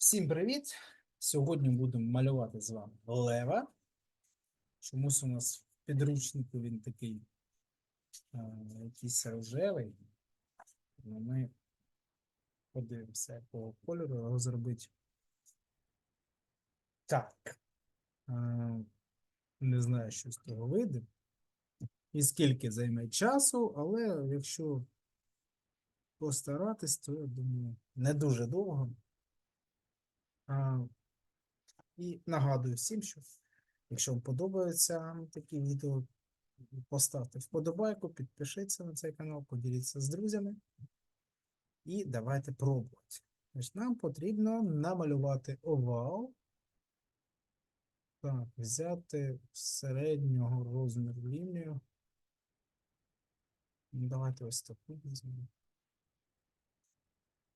Всім привіт! Сьогодні будемо малювати з вами лева. Чомусь у нас в підручнику він такий е, якийсь рожевий. Ну, Ми подивимося, якого кольору його зробити. Так. Е, Не знаю, що з того вийде. І скільки займе часу, але якщо постаратись, то я думаю, не дуже довго. І нагадую всім, що якщо вам подобаються такі відео, поставте вподобайку, підпишіться на цей канал, поділіться з друзями. І давайте пробувати. Нам потрібно намалювати овал. Так, взяти середнього розміру лінію. Давайте ось таку візьмемо.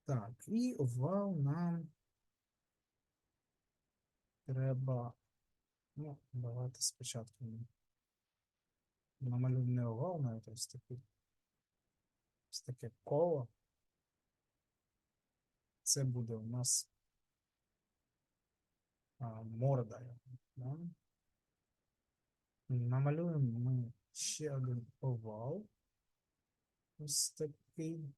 Так, і овал нам треба. Ну, давайте спочатку намалюємо не овал, навіть ось такий. Ось таке коло. Це буде у нас а, морда. Да? Намалюємо ми ще один овал. Ось такий.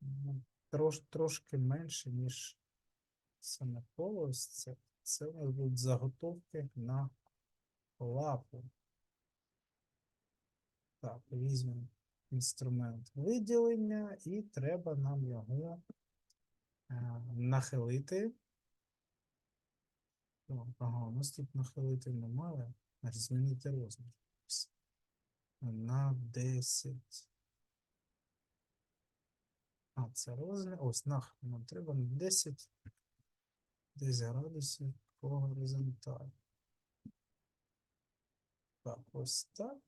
Ну, Трош, трошки менше, ніж саме коло. Ось це. Це у нас будуть заготовки на лапу. Так, візьмемо інструмент виділення, і треба нам його е, нахилити. Ага, у нас тут нахилити немає. Змінити розмір. На 10. А, це розмір. Ось нах, нам треба на 10 десь градусів по горизонталі. Так, ось так.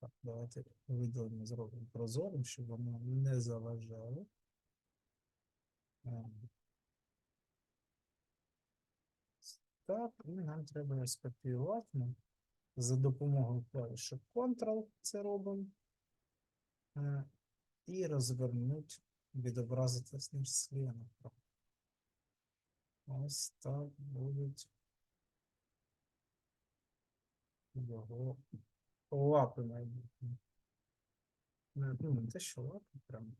Так, давайте виділення зробимо прозорим, щоб воно не заважало. Ем. Так, і нам треба скопіювати. Ми за допомогою клавіші Ctrl це робимо. Е, І розвернути, відобразити з ним направо. Ось так будуть його лапи майбутні. Ну, не те, що лапи прям.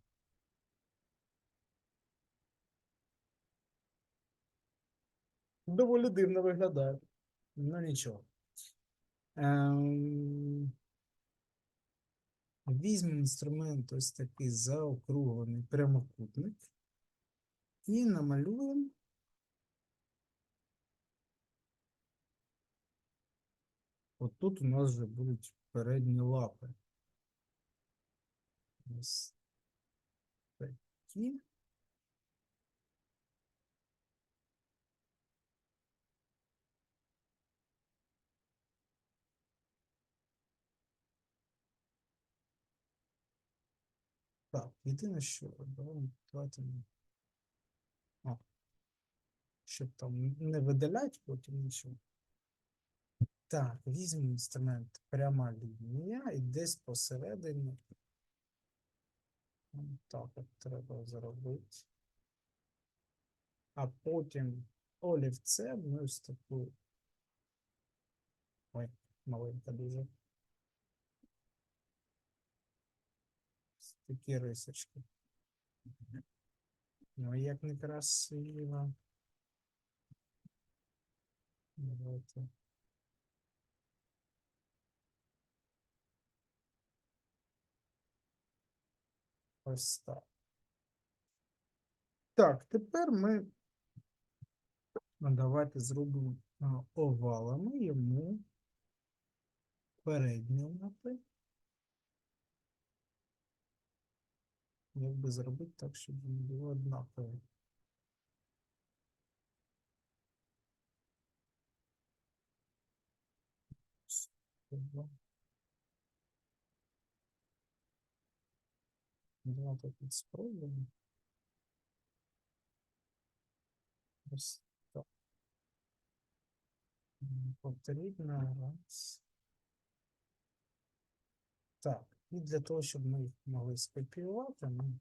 Доволі дивно виглядає. Ну нічого. Ем... Візьмемо інструмент ось такий заокруглений прямокутник і намалюємо От тут у нас вже будуть передні лапи. Ось такі. Так, єдине, що давай- давайте. О, щоб там не видалять потім нічого. Так, візьмемо інструмент пряма лінія і десь посередині. Так треба зробити. А потім олівцем ми ось таку. Ой, маленька дуже. Такі рисочки. Ну, як некрасиво. Давайте. Ось так. Так, тепер ми ну, давайте зробимо овалами йому передні лапи. Як би зробити так, щоб він було однаково. Давайте тут спробуємо. Ось так. Потрібно раз. Так, і для того, щоб ми їх могли скопіювати, ми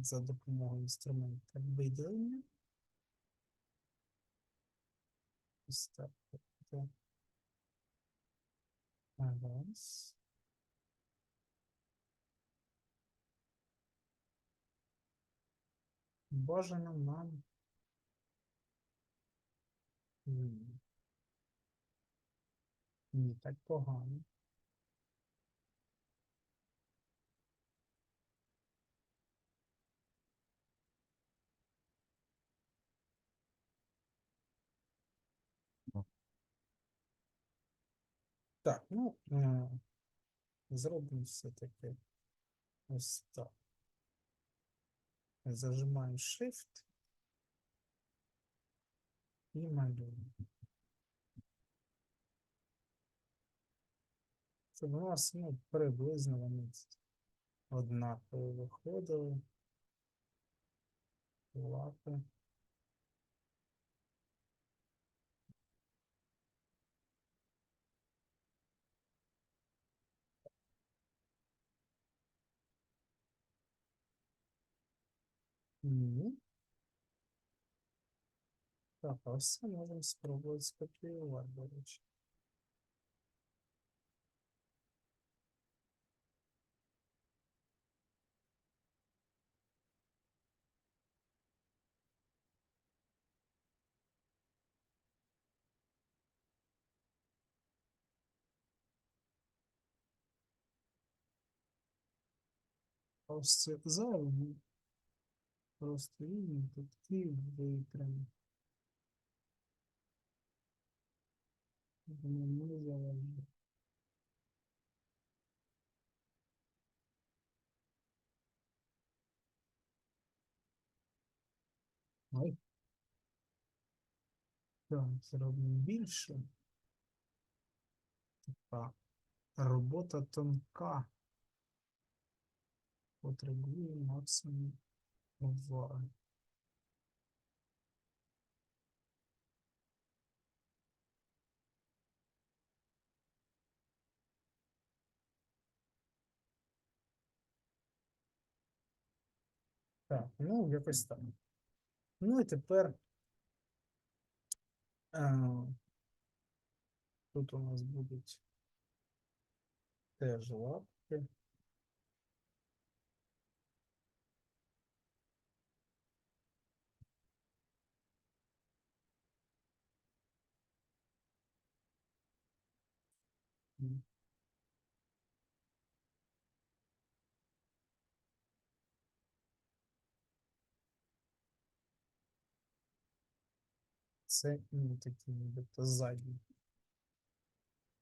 за допомогою інструмента виділення. Ось так. Раз. Бажано нам. м, Ні, так погано. Так, ну, зробимо все-таки ось так. Зажимаємо Shift і малюємо. Щоб у нас ну, приблизно вони однаково виходили. Лапи. Ні. Так, а ось це можемо спробувати скопіювати, до речі. А ось це зайве, ну, просто рівно такі витрами. Воно не залежить. Ой. Так, зробимо більше. Така робота тонка. Потребує максимум уваги. Так, ну, якось так. Ну і тепер е, тут у нас будуть теж лапки. Це ну, такі нібито задні.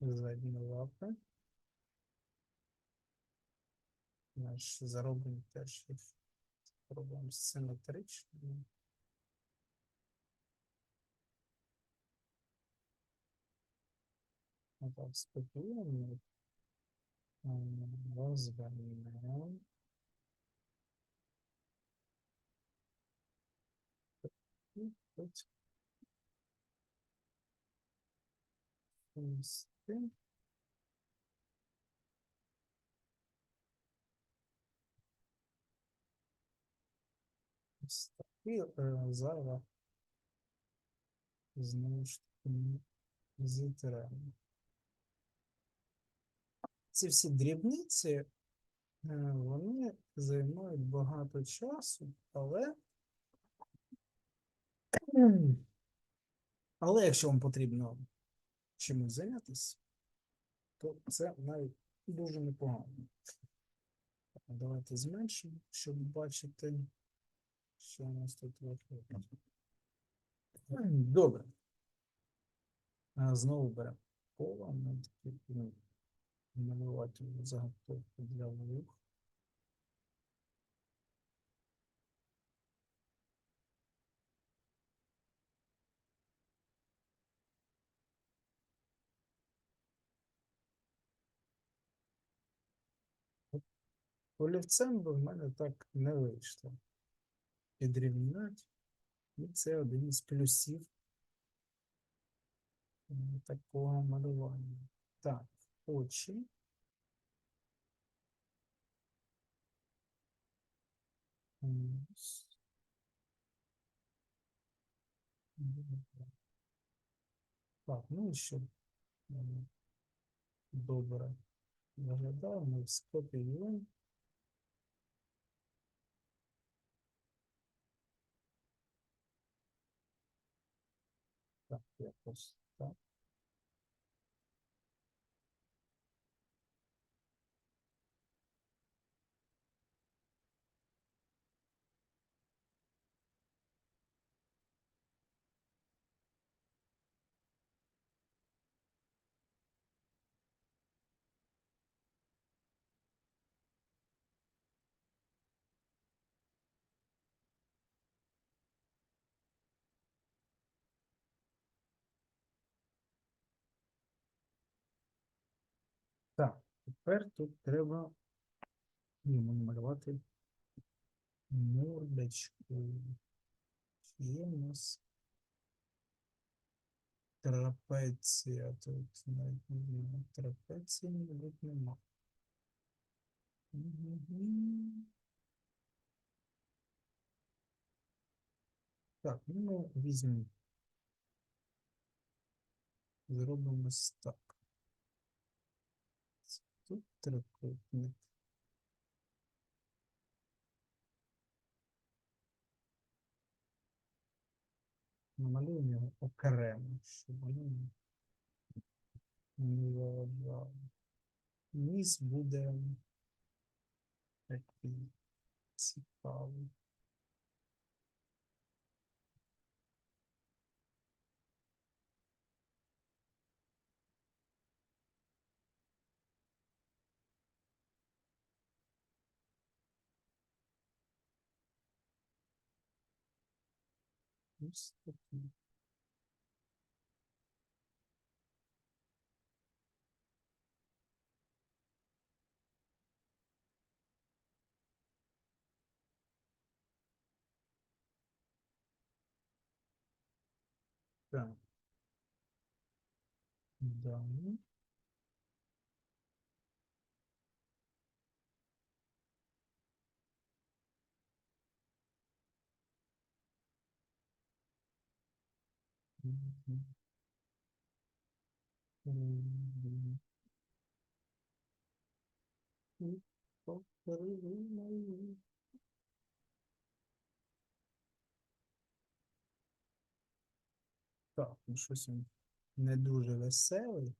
Задні лапи. Наш зароблені теж їх спробуємо симетрично. Отак ем, Розвернемо. Тут Ось так. І е, зараз знову ж таки зітремо. Ці всі дрібниці, е, вони займають багато часу, але але якщо вам потрібно чимось зайнятися, то це навіть дуже непогано. Давайте зменшимо, щоб бачити, що у нас тут виходить. Добре. Знову беремо коло, ми такі ну, заготовку для вух. Олівцем би в мене так не вийшло. Підрівняти. І це один із плюсів такого малювання. Так, очі. Так, ну і щоб добре виглядав, ми скопіюємо. Так, якось так. Тепер тут треба йому намалювати мордочку. Є у нас трапеція тут навіть не знаю. Трапеції, мабуть, нема. Так, ну візьмемо. Зробимо так. Тут трикутник. Намалюємо його окремо, щоб воно не заважало. Низ буде такий цікавий. Ось такий. Так. Ну щось він не дуже веселий.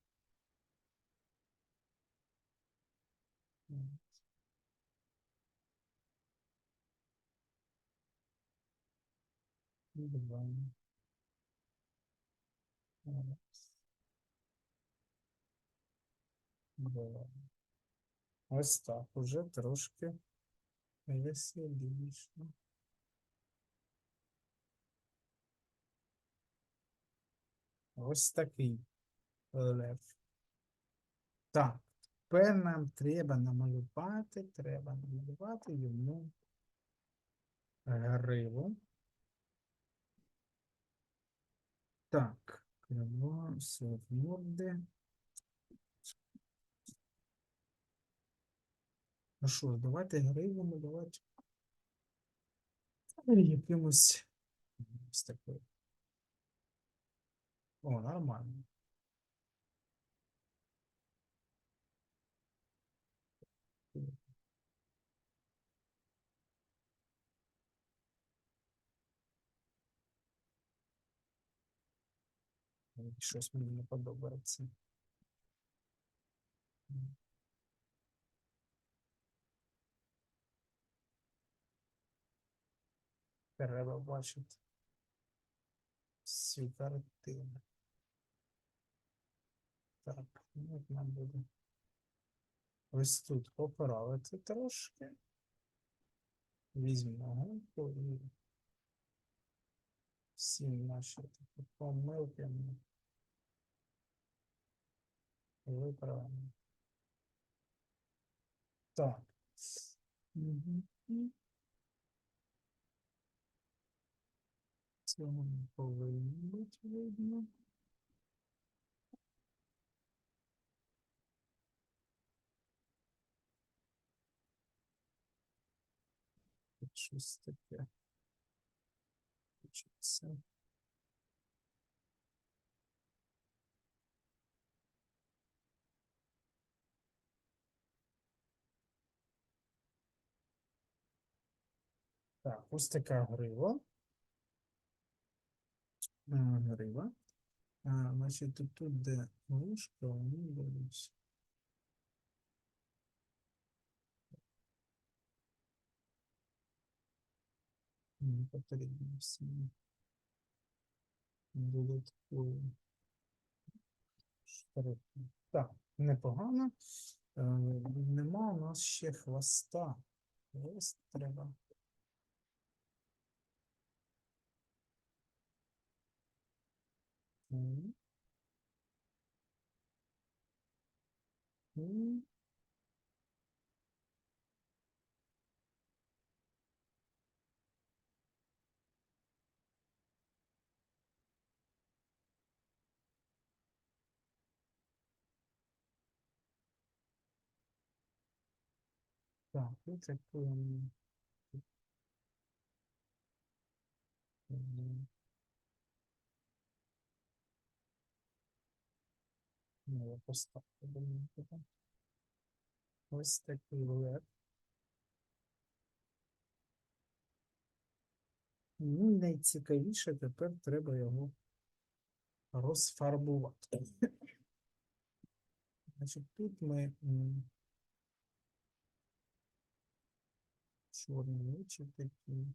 Два. Ось так, уже трошки веселіше. Ось такий лев. Так, тепер нам треба намалювати, треба намалювати йому гриву. Так, крило, все. Ну що давайте гриву давайте. Ну, Якимось ось такою. О, нормально. Ой, Щось мені не подобається. Треба бачити всю картину. Так, ну от нам буде. Ось тут поправити трошки. Візьмемо і всі наші такі помилки ми виправимо. Так. Мгм. Цього не повинно бути видно. Так, ось така грива. Грива. А, значить, тут, де вушка, вони будуть. Не потрібно всі. Додатково. Так, непогано. Е, Нема у нас ще хвоста. Хвост треба. Mm -hmm. Sẽ cường. Ну, поставлю. Ось такий лев. Ну, найцікавіше тепер треба його розфарбувати. Значить, тут ми чорні очі такі.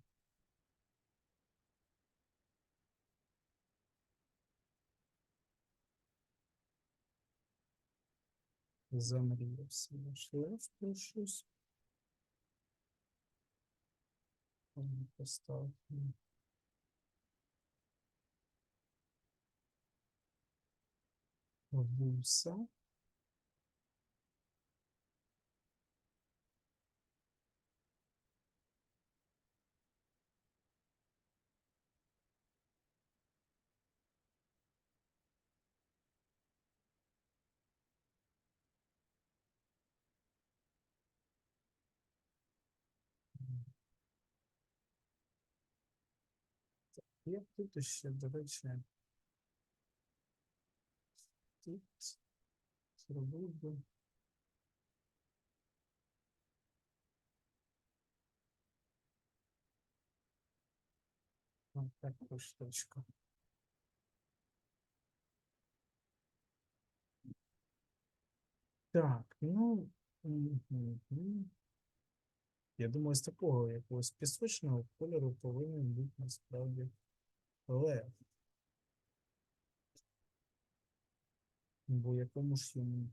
Замріявся наш лев про щось. Поставив. Вуса. Я тут ще, до речі, тут зробив би. Ось таку штучку. Так, ну. Я думаю, з такого якогось пісочного кольору повинен бути насправді лев. Бо якому ж йому.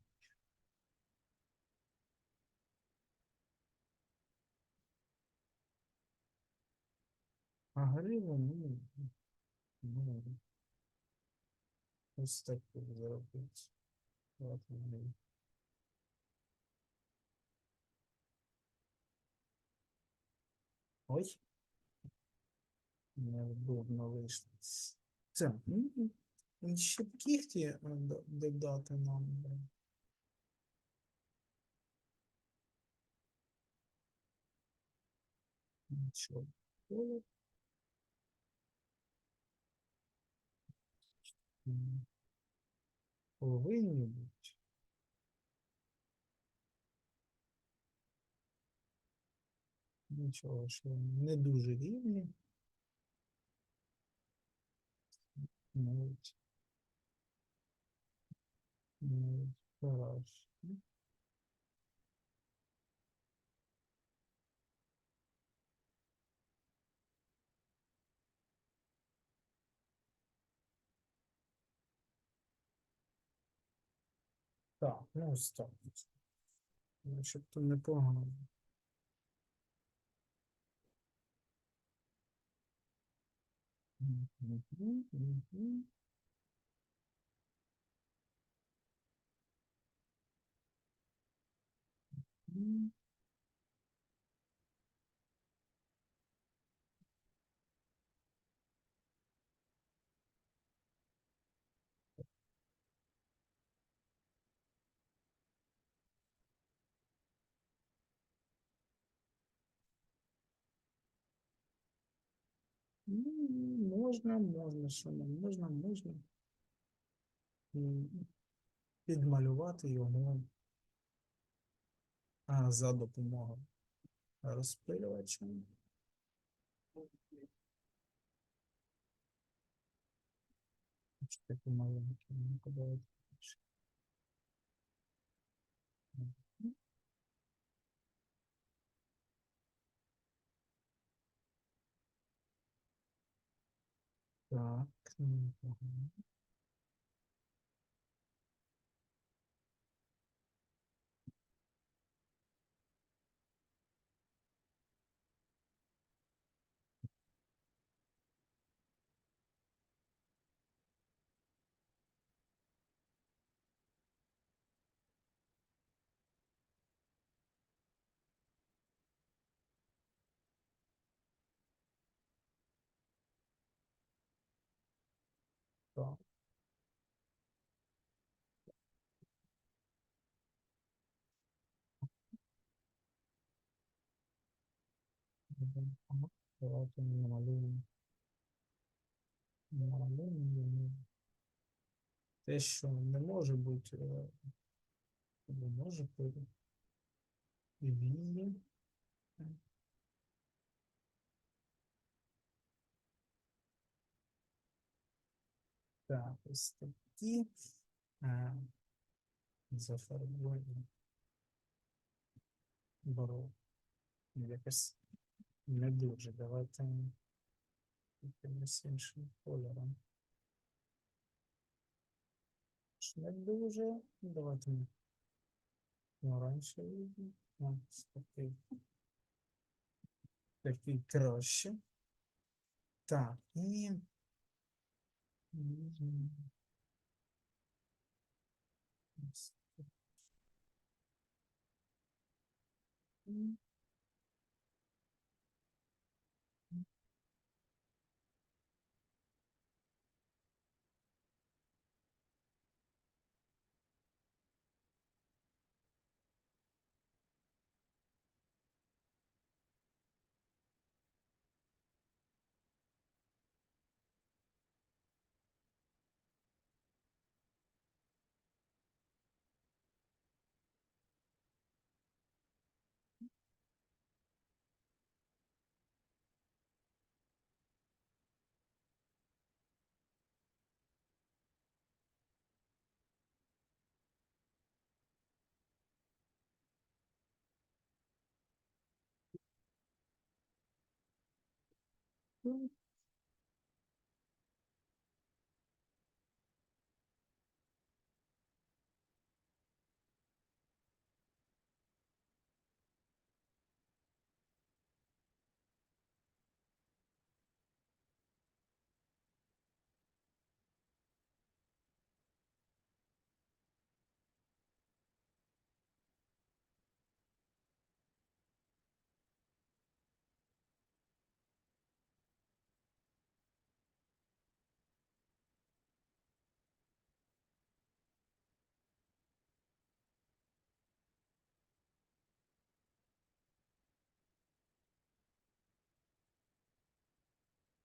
А гриву, ну, ну, ось таку зробити. От вони. Ой. Неудобно вийшло. Це, ну, і ще б кігті е, додати нам. Нічого. Повинні бути. Нічого, що не дуже рівні. Навіть. Навіть краще. Так, ну ось так. Начебто непогано. Мгм, Можна, можна, що не можна, можна підмалювати його. За допомогою розпилювача. Такі маленькі, ну, давайте більше. Те, що не може бути, е, не може бути. І вії. Так, ось такі. е, Зафарбуємо. Якось не дуже. Давайте якимось іншим кольором. Не дуже. Давайте ми оранжевий. візьмемо. Ось такий. Такий краще. Так, і візьмемо Mm-hmm.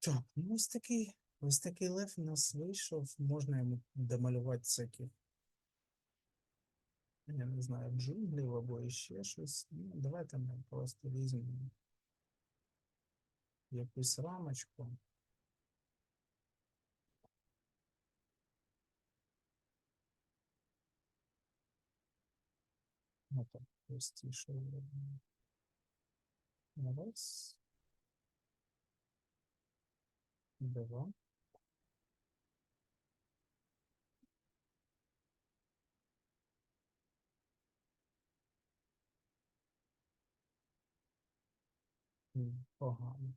Так, ну ось такий, ось такий лев у нас вийшов. Можна йому домалювати всякі, я не знаю, джунглів або ще щось. Ну, давайте ми просто візьмемо якусь рамочку. Ну так, простіше. Раз. Два. Погано.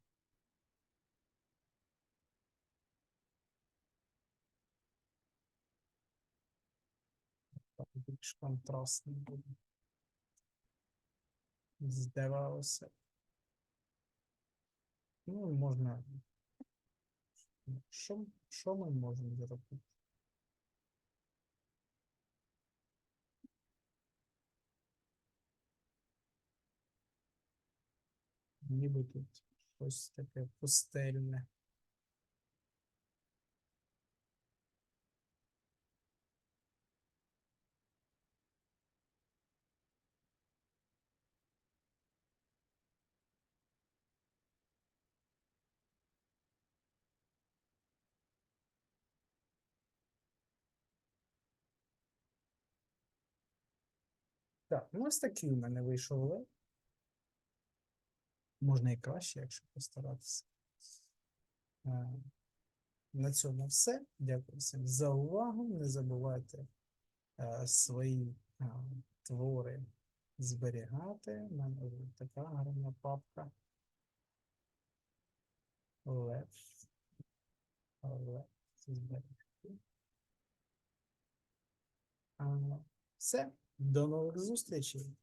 Більш контрастний буде. Здавалося. Ну, можна. Що, що ми можемо зробити? Ніби тут щось таке пустельне. Так, ну ось такий у мене вийшов лев. Можна і краще, якщо постаратися. Е, На цьому все. Дякую всім за увагу. Не забувайте е, свої е, твори зберігати. У мене така гарна папка. Лев. Лев. Зберегти. А, Все. До нових зустрічей.